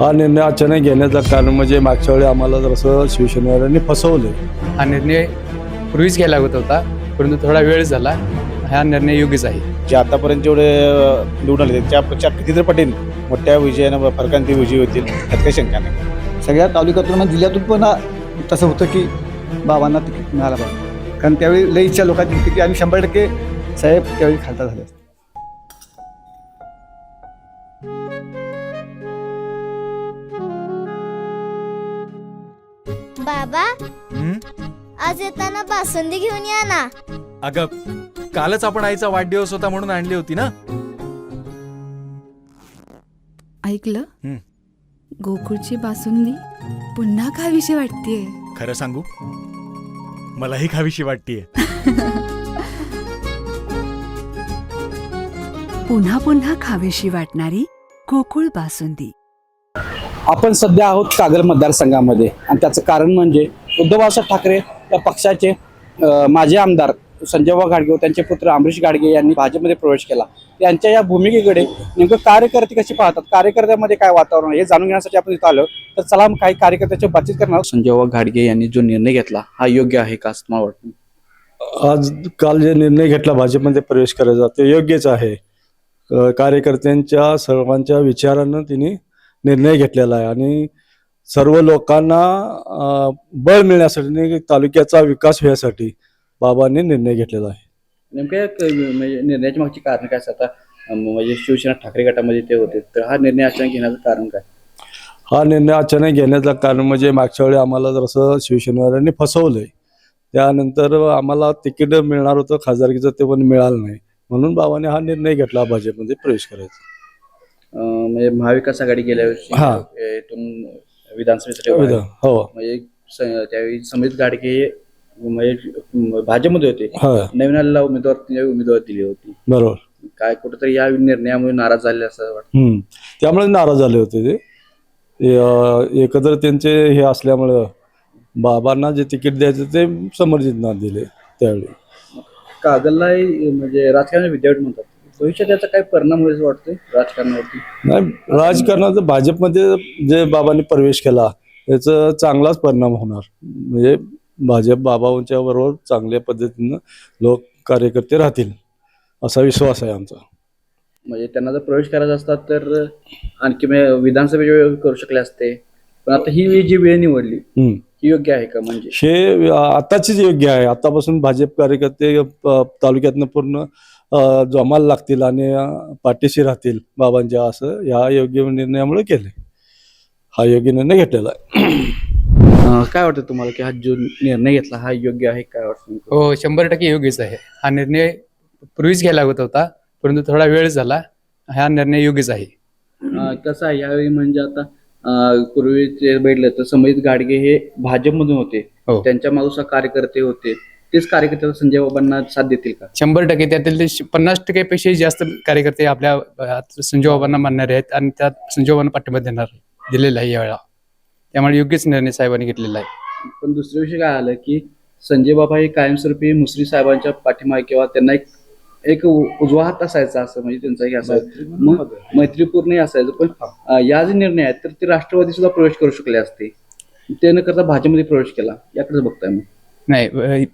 हा निर्णय अचानक घेण्याचं कारण म्हणजे मागच्या वेळी आम्हाला जरासं शिवसेनेवाल्यांनी फसवलं. हा निर्णय पूर्वीच घ्यायला लागत होता परंतु थोडा वेळ झाला हा निर्णय योग्यच आहे. जे आतापर्यंत जेवढे निवडून आले त्यापेक्षा कितीतरी पटीने मोठ्या विजयानं फरकांती विजयी होतील त्यात काही शंका नाही. सगळ्या तालुक्यातून म्हणजे जिल्ह्यातून पण तसं होतं की बाबांना तिकीट मिळालं पाहिजे. कारण त्यावेळी लई इच्छा लोकांची होती की आणि शंभर टक्के साहेब त्यावेळी खासदार झाले आज येताना बासुंदी घेऊन या ना. अगं कालच आपण आईचा वाढदिवस होता म्हणून आणली होती ना? ऐकलं? हं. गोकुळची बासुंदी पुन्हा खावीशी वाटतेय. खरं सांगू? मलाही खावीशी वाटतीये. पुन्हा पुन्हा खावीशी वाटणारी गोकुळ बासुंदी. आपण सध्या आहोत कागल मतदारसंघामध्ये. आणि त्याचं कारण म्हणजे उद्धवबाळासाहेब ठाकरे या पक्षाचे माजी आमदार संजयभाऊ गाडगे व त्यांचे पुत्र अमरीश गाडगे यांनी भाजपमध्ये प्रवेश केला. त्यांच्या या भूमिकेकडे नेमकं कार्यकर्ते कसे पाहतात? कार्यकर्त्यामध्ये काय वातावरण आहे हे जाणून घेण्यासाठी आपण इथं आलो तर चला मग काही कार्यकर्त्याची बातचीत करणार संजयभाऊ घाडगे यांनी जो निर्णय घेतला हा योग्य आहे का असं मला वाटतं? आज काल जे निर्णय घेतला भाजपमध्ये प्रवेश करायचा ते योग्यच आहे. कार्यकर्त्यांच्या सर्वांच्या विचारानं तिने निर्णय घेतलेला आहे. आणि सर्व लोकांना बळ मिळण्यासाठी आणि तालुक्याचा विकास होण्यासाठी बाबांनी निर्णय घेतलेला आहे. नेमकं या क- म्हणजे निर्णयाच्या मागची कारण काय आता म्हणजे शिवसेना ठाकरे गटामध्ये ते होते. तर हा निर्णय अचानक घेण्याचं कारण काय? हा निर्णय अचानक घेण्याचं कारण म्हणजे मागच्या वेळी आम्हाला जरासं शिवसेनेवाल्यांनी फसवलंय त्यानंतर आम्हाला तिकीट मिळणार होतं खासदारकीचं ते पण मिळालं नाही. म्हणून बाबाने हा निर्णय घेतला भाजपमध्ये प्रवेश करायचा. म्हणजे महाविकास आघाडी गेल्या वर्षी हा. विधानसभेसाठी. हो. म्हणजे स- त्यावेळी समित गाडगे म्हणजे भाजपमध्ये होते. हा. नवीन आलेला उमेदवार उमेदवार दिली होती. बरोबर. काय कुठेतरी या निर्णयामुळे नाराज झाले असं वाटतं. हम्म. त्यामुळे नाराज झाले होते ते. ते, अं, एकत्र त्यांचे हे असल्यामुळं बाबांना जे तिकीट द्यायचं ते समर्जितना दिले त्यावेळी. कागलला म्हणजे राजकारण विद्यापीठ म्हणतात. भविष्यात याचा काय परिणाम होईल वाटतंय राजकारणावरती? नाही राजकारणाचं भाजपमध्ये जे बाबांनी प्रवेश केला याचा चांगलाच परिणाम होणार. म्हणजे भाजप बाबांच्या बरोबर चांगल्या पद्धतीनं लोक कार्यकर्ते राहतील असा विश्वास आहे आमचा. म्हणजे त्यांना जर प्रवेश करायचा असता तर आणखी म्हणजे विधानसभेच्या वेळी करू शकले असते. पण आता ही जी वेळ निवडली. ही योग्य आहे का म्हणजे? हे आताचीच योग्य आहे. आतापासून भाजप कार्यकर्ते तालुक्यातनं पूर्ण अ, जमायला लागतील आणि पाठीशी राहतील बाबांच्या असं ह्या योग्य निर्णयामुळे केले. हा योग्य निर्णय घेतलेला आहे. काय वाटतं तुम्हाला की हा जो निर्णय घेतला हा योग्य आहे काय वाटतं हो शंभर टक्के योग्यच आहे. हा निर्णय पूर्वीच घ्यायला लागत होता परंतु थोडा वेळ झाला हा निर्णय योग्यच आहे. कसं आहे? यावेळी म्हणजे आता पूर्वी जे बघितलं तर संबंधित गाडगे हे भाजपमधून होते. हो. त्यांच्या मागुसा कार्यकर्ते होते. तेच कार्यकर्ते संजय बाबांना साथ देतील का? शंभर टक्के. त्यातील ते श- पन्नास टक्केपेक्षाही जास्त कार्यकर्ते आपल्या अ, संजय बाबांना मानणारे आहेत आणि त्यात संजय बाबांना पाठिंबा देणार दिलेला आहे यावेळा. त्यामुळे योग्यच निर्णय साहेबांनी घेतलेला आहे. पण दुसऱ्या विषय काय आलं की संजय बाबा हे कायमस्वरूपी मुसरी साहेबांच्या पाठिंबा किंवा त्यांना एक एक उ- उजवा हात असायचा असं म्हणजे त्यांचा हे असायचं मग मैत्रीपूर्ण असायचं. पण अं, या जे निर्णय आहेत तर ते राष्ट्रवादी सुद्धा प्रवेश करू शकले असते. ते न करता भाजपमध्ये प्रवेश केला. याकडे बघताय मग. नाही अ,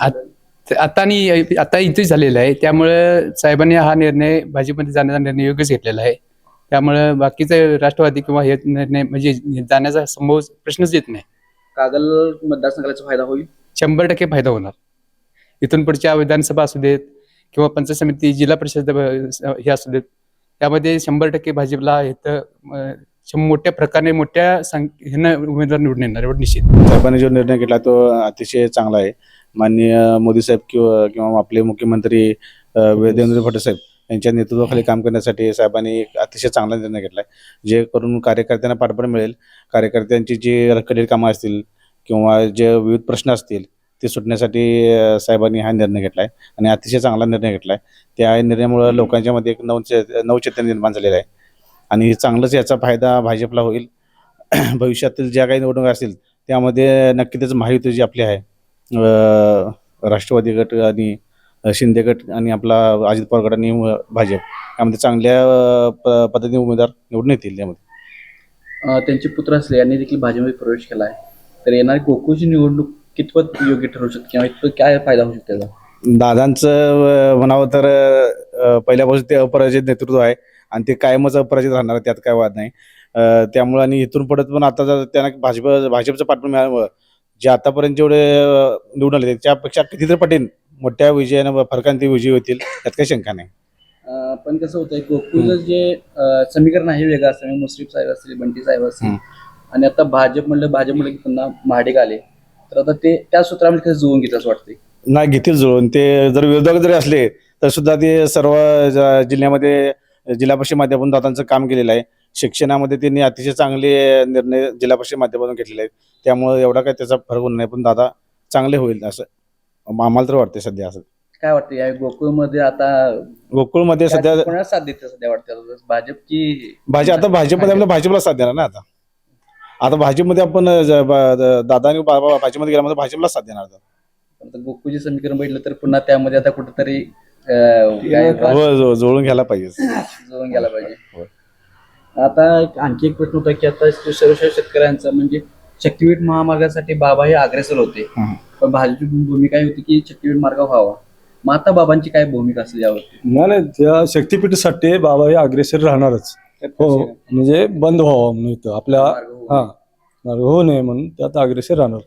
आत- आता आणि आता इथेच झालेला आहे. त्यामुळे साहेबांनी हा निर्णय भाजपमध्ये जाण्याचा निर्णय योग्यच घेतलेला आहे. त्यामुळे बाकीचे राष्ट्रवादी किंवा हे निर्णय म्हणजे जाण्याचा संभव प्रश्नच येत नाही. कागल मतदारसंघाचा फायदा होईल? शंभर टक्के फायदा होणार. इथून पुढच्या विधानसभा असू देत किंवा पंचायत समिती जिल्हा परिषद हे असू देत. त्यामध्ये शंभर टक्के भाजपला इथं मोठ्या प्रकारे मोठ्या संख उमेदवार निवडून येणार एवढं निश्चित. साहेबांनी जो निर्णय घेतला तो अतिशय चांगला आहे. माननीय मोदी साहेब किंवा किंवा आपले मुख्यमंत्री देवेंद्र फडणवीस यांच्या नेतृत्वाखाली काम करण्यासाठी साहेबांनी एक अतिशय चांगला निर्णय घेतला आहे. जे करून कार्यकर्त्यांना पाठबळ मिळेल. कार्यकर्त्यांची जी रखडलेली कामं असतील किंवा जे विविध प्रश्न असतील ते सुटण्यासाठी साहेबांनी हा निर्णय घेतला आहे आणि अतिशय चांगला निर्णय घेतला आहे. त्या निर्णयामुळं लोकांच्यामध्ये एक नवचे नवचैतन्य निर्माण झालेलं आहे. आणि चांगलंच याचा फायदा भाजपला होईल. भविष्यातील ज्या काही निवडणुका असतील त्यामध्ये नक्की त्याचं महायुती जी आपली आहे राष्ट्रवादी गट आणि शिंदे गट आणि आपला अजित पवार गट आणि भाजप यामध्ये चांगल्या प- पद्धतीने उमेदवार निवडून येतील यामध्ये. त्यांचे पुत्र असले यांनी देखील भाजपमध्ये प्रवेश केला आहे. तर येणारी गोकुळची निवडणूक कितपत योग्य ठरू शकते? किंवा इतपत काय फायदा होऊ शकतो त्याचा दादांचं म्हणावं तर पहिल्यापासून ते अपराजित नेतृत्व आहे. आणि ते कायमच अपराजित राहणार त्यात काय वाद नाही. त्यामुळे आणि इथून पडत पण आता जर त्यांना भाजप भाजपचं पाठबळ मिळाल्यामुळं जे आतापर्यंत जेवढे निवडून आले त्यापेक्षा कितीतरी पटीन मोठ्या विजयानं फरकाने ते विजयी होतील त्यात काही शंका नाही. पण कसं होतंय गोकुळचं जे समीकरण आहे वेगळं असतं म्हणजे मुश्रीफ साहेब असतील बंटी साहेब असतील. आणि आता भाजप म्हणलं भाजप म्हणलं की पुन्हा महाडिक आले तर आता ते त्या सूत्रामध्ये कसं जुळून घेतलं असं वाटतंय? नाही घेतील जुळून. ते जर विरोधक जरी असले तर सुद्धा ते सर्व ज- जिल्ह्यामध्ये जिल्हा परिषद माध्यमातून दादांचं काम केलेलं आहे. शिक्षणामध्ये त्यांनी अतिशय चांगले निर्णय जिल्हा परिषद माध्यमातून घेतलेले आहेत. त्यामुळे एवढा काही त्याचा फरक होणार नाही पण दादा चांगले होईल असं. आम्हाला तर वाटते सध्या असं. काय वाटतं या गोकुळमध्ये आता गोकुळमध्ये सध्या कोणाला साथ देते सध्या वाटतं आता? भाजप आता भाजपमध्ये आपल्या भाजपला साथ देणार ना आता? आता भाजपमध्ये आपण दादा आणि बाबा भाजपमध्ये गेल्यामध्ये भाजपला साथ देणार आता. गोकुळचे समीकरण बघितलं तर पुन्हा त्यामध्ये आता कुठेतरी काय जुळून घ्यायला पाहिजे. जुळून गेला पाहिजे. आता एक आणखी एक प्रश्न होता की आता सर्व शेतकऱ्यांचा म्हणजे शक्तीपीठ महामार्गासाठी बाबा हे अग्रेसर होते. पण भाजपची भूमिका ही होती की शक्तीपीठ मार्ग व्हावा. मग आता बाबांची काय भूमिका असेल यावरती? नाही नाही त्या शक्तीपीठासाठी बाबा हे अग्रेसर राहणारच. हो म्हणजे बंद व्हावं म्हणून इथं. आपल्या हा मार्ग होऊ नये म्हणून त्यात अग्रेसर राहणार.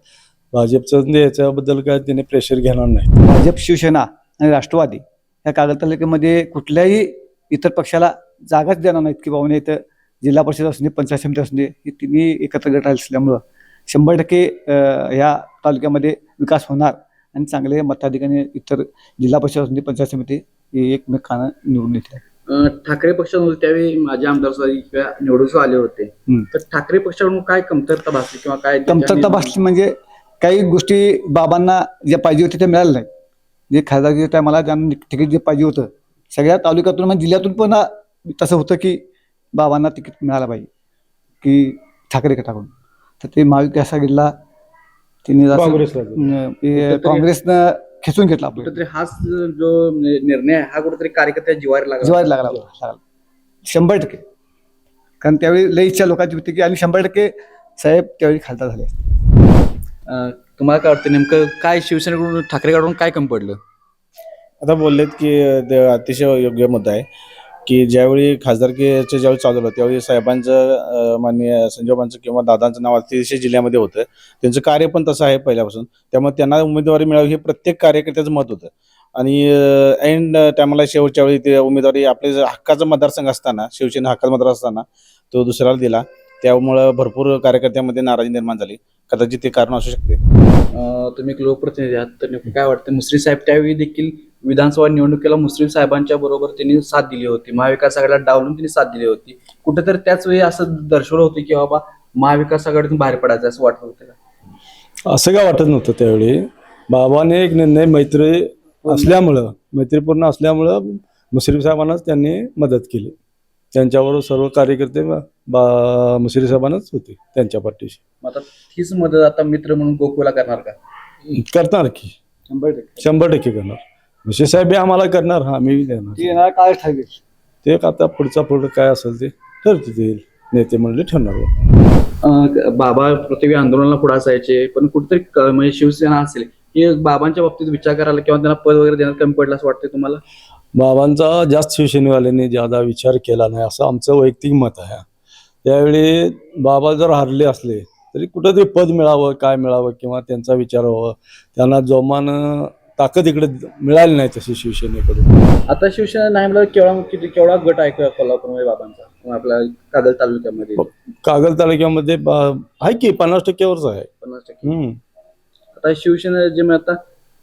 भाजपचं याच्याबद्दल काय त्याने प्रेशर घेणार नाही. भाजप शिवसेना आणि राष्ट्रवादी या कागदतालिकेमध्ये कुठल्याही इतर पक्षाला जागाच देणार नाहीत की बाबा इथं जिल्हा परिषद असू दे पंचायत समिती असू दे हे तिन्ही एकत्र गट असल्यामुळं शंभर टक्के ह्या तालुक्यामध्ये विकास होणार आणि चांगले मताधिकाने इतर जिल्हा परिषद असू दे पंचायत समिती हे एकमेकांना निवडून येतील. अं, ठाकरे पक्षामध्ये त्यावेळी माझे आमदार निवडून आले होते. तर ठाकरे पक्षाकडून काय कमतरता भासली किंवा काय कमतरता भासली म्हणजे काही गोष्टी बाबांना ज्या पाहिजे होते त्या मिळाल्या नाही जे खासदारच्या टायमाला त्यांना तिकीट जे पाहिजे होतं. सगळ्या तालुक्यातून म्हणजे जिल्ह्यातून पण तसं होतं की बाबांना तिकीट मिळालं पाहिजे. की ठाकरे गटाकडून. तर ते महाविकास आघाडीला तिने काँग्रेसनं खेचून घेतला आपलं. कुठेतरी हाच जो निर्णय आहे हा कुठेतरी कार्यकर्त्या जिवारी लागला. जिवायला लागला लागला शंभर टक्के. कारण त्यावेळी लई इच्छा लोकांची होती की आणि शंभर टक्के साहेब त्यावेळी खासदार झाले तुम्हाला काय वाटतं नेमकं काय शिवसेनेकडून ठाकरेकडून काय कमी पडलं? आता बोललेत की ते अतिशय योग्य मुद्दा आहे की ज्यावेळी खासदारकीचे ज्यावेळी चालू होतं त्यावेळी साहेबांचं माननीय संजयबांचं किंवा दादांचं नाव अतिशय जिल्ह्यामध्ये होतं. त्यांचं कार्य पण तसं आहे पहिल्यापासून. त्यामुळे त्यांना उमेदवारी मिळावी हे प्रत्येक कार्यकर्त्याचं मत होतं. आणि एंड टायमाला शेवटच्या वेळी ते उमेदवारी आपले जे हक्काचा मतदारसंघ असताना शिवसेना हक्काचा मतदार असताना तो दुसऱ्याला दिला. त्यामुळं भरपूर कार्यकर्त्यामध्ये नाराजी निर्माण झाली. कदाचित ते कारण असू शकते. तुम्ही एक लोकप्रतिनिधी आहात तर नेमकं काय वाटतं? मुश्रीफ साहेब त्यावेळी देखील विधानसभा निवडणुकीला मुश्रीफ साहेबांच्या बरोबर त्यांनी साथ दिली होती. महाविकास आघाडीला डावलून त्यांनी साथ दिली होती. कुठेतरी त्याच वेळी असं दर्शवलं होतं की बाबा महाविकास आघाडीतून बाहेर पडायचं असं वाटत होतं का? असं काय वाटत नव्हतं त्यावेळी. बाबाने एक निर्णय मैत्री असल्यामुळं मैत्रीपूर्ण असल्यामुळं मुश्रीफ साहेबांनाच त्यांनी मदत केली. त्यांच्याबरोबर सर्व कार्यकर्ते बा- बा मुश्रीफ साहेबांनाच होते त्यांच्या पाठीशी. मग आता तीच मदत आता मित्र म्हणून गोकुळला करणार का? करणार की. शंभर टक्के. शंभर टक्के करणार. मुश्रीफ साहेब बी आम्हाला करणार हा आम्ही देणार. ती येणार काळ ठरवेल ते आता पुढचा पुढं काय असेल ते ठरतील नेते मंडळी ठरणार बा. अं, बाबा पृथ्वी आंदोलनाला पुढे असायचे पण कुठेतरी क- म्हणजे शिवसेना असेल. की बाबांच्या बाबतीत विचार करायला किंवा त्यांना पद वगैरे देण्यात कमी पडलं असं वाटतंय तुम्हाला? बाबांचा जास्त शिवसेनेवाल्यांनी ज्यादा विचार केला नाही असं आमचं वैयक्तिक मत आहे. त्यावेळी बाबा जर हरले असले तरी कुठंतरी पद मिळावं काय मिळावं किंवा त्यांचा विचार व्हावं. त्यांना जोमानं ताकद इकडे मिळाली नाही तशी शिवसेनेकडून. आता शिवसेना नाही म्हणलं केवढा किती केवढा गट आहे कोल्हापूरमध्ये बाबांचा? आपल्या कागल तालुक्यामध्ये? कागल तालुक्यामध्ये आहे की पन्नास टक्क्यावरच आहे. पन्नास टक्के. आता शिवसेना जे मी आता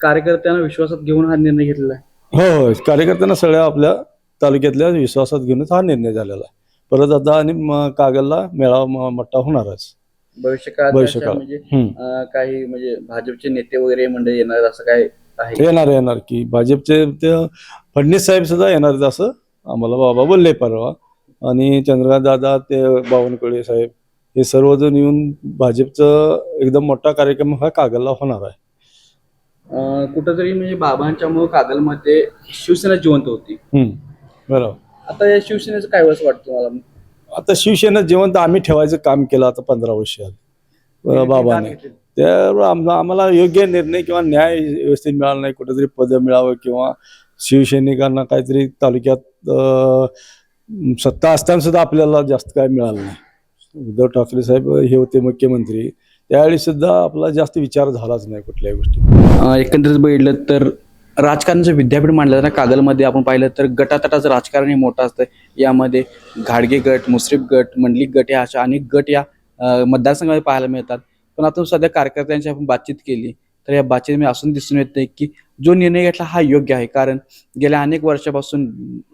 कार्यकर्त्यांना विश्वासात घेऊन हा निर्णय घेतलेला आहे. हो कार्यकर्त्यांना सगळ्या आपल्या तालुक्यातल्या विश्वासात घेऊनच हा निर्णय झालेला आहे. परत आता आणि कागलला मेळावा म- मोठा होणारच. भविष्य काळात. म्हणजे. अं, काही म्हणजे भाजपचे नेते वगैरे मंडळी येणार असं काय आहे? येणार येणार की. भाजपचे ते फडणवीस साहेब सुद्धा येणार आहेत असं आम्हाला बाबा बोलले परवा. आणि चंद्रकांत दादा ते बावनकुळे साहेब हे सर्वजण येऊन भाजपचं एकदम मोठा कार्यक्रम हा कागलला होणार आहे. कुठंतरी म्हणजे बाबांच्यामुळे कागलमध्ये शिवसेना जिवंत होती. बरोबर. आता या शिवसेनेचं काय असं वाटतं तुम्हाला? आता शिवसेना जिवंत आम्ही ठेवायचं काम केलं आता पंधरा वर्ष बाबाने. त्यावर आम- आम्हाला योग्य निर्णय किंवा न्याय व्यवस्थित मिळाला नाही कुठेतरी पद मिळावं किंवा शिवसैनिकांना काहीतरी तालुक्यात सत्ता असताना सुद्धा आपल्याला जास्त काय मिळालं नाही. उद्धव ठाकरे साहेब हे होते मुख्यमंत्री. त्यावेळी सुद्धा आपला जास्त विचार झालाच नाही कुठल्याही गोष्टी. एकंदरीत बघितलं तर राजकारणाचं विद्यापीठ मांडलं जातं ना कागलमध्ये आपण पाहिलं तर गटातटाचं राजकारण हे मोठं असतं. यामध्ये घाडगे गट मुश्रीफ गट मंडलिक गट या अशा अनेक गट या मतदारसंघामध्ये पाहायला मिळतात. पण आता सध्या कार्यकर्त्यांशी आपण बातचीत केली तर या बातचीत असून दिसून येते की जो निर्णय घेतला हा योग्य आहे. कारण गेल्या अनेक वर्षापासून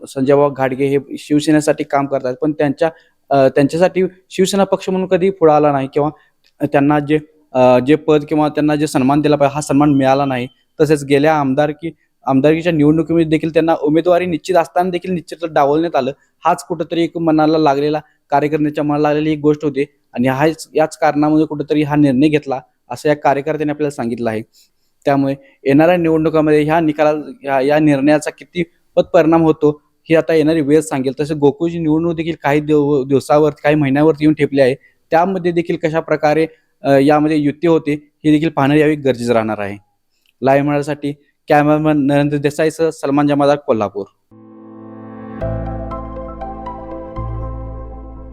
संजय घाडगे हे शिवसेनेसाठी काम करतात पण त्यांच्या त्यांच्यासाठी शिवसेना पक्ष म्हणून कधी पुढे आला नाही किंवा त्यांना जे जे पद किंवा त्यांना जे सन्मान दिला पाहिजे हा सन्मान मिळाला नाही. तसेच गेल्या आमदारकी आमदारकीच्या निवडणुकीमध्ये देखील त्यांना उमेदवारी निश्चित असताना देखील निश्चित डावलण्यात आलं. हाच कुठंतरी एक मनाला लागलेला कार्यकर्त्यांच्या मनाला लागलेली एक गोष्ट होती. आणि हाच याच कारणामुळे कुठंतरी हा निर्णय घेतला असं या कार्यकर्त्याने आपल्याला सांगितलं आहे. त्यामुळे येणाऱ्या निवडणुकामध्ये ह्या निकाला ह्या या निर्णयाचा किती पत परिणाम होतो हे आता येणारी वेळ सांगेल. तसेच गोकुळची निवडणूक देखील काही दिव दिवसावर काही महिन्यावरती येऊन ठेपली आहे. त्यामध्ये देखील कशा प्रकारे यामध्ये युती होते हे देखील पाहणं यावी गरजेचं राहणार आहे. लाईव्ह मिळण्यासाठी कॅमेरामॅन नरेंद्र देसाईसह सलमान जमादार कोल्हापूर.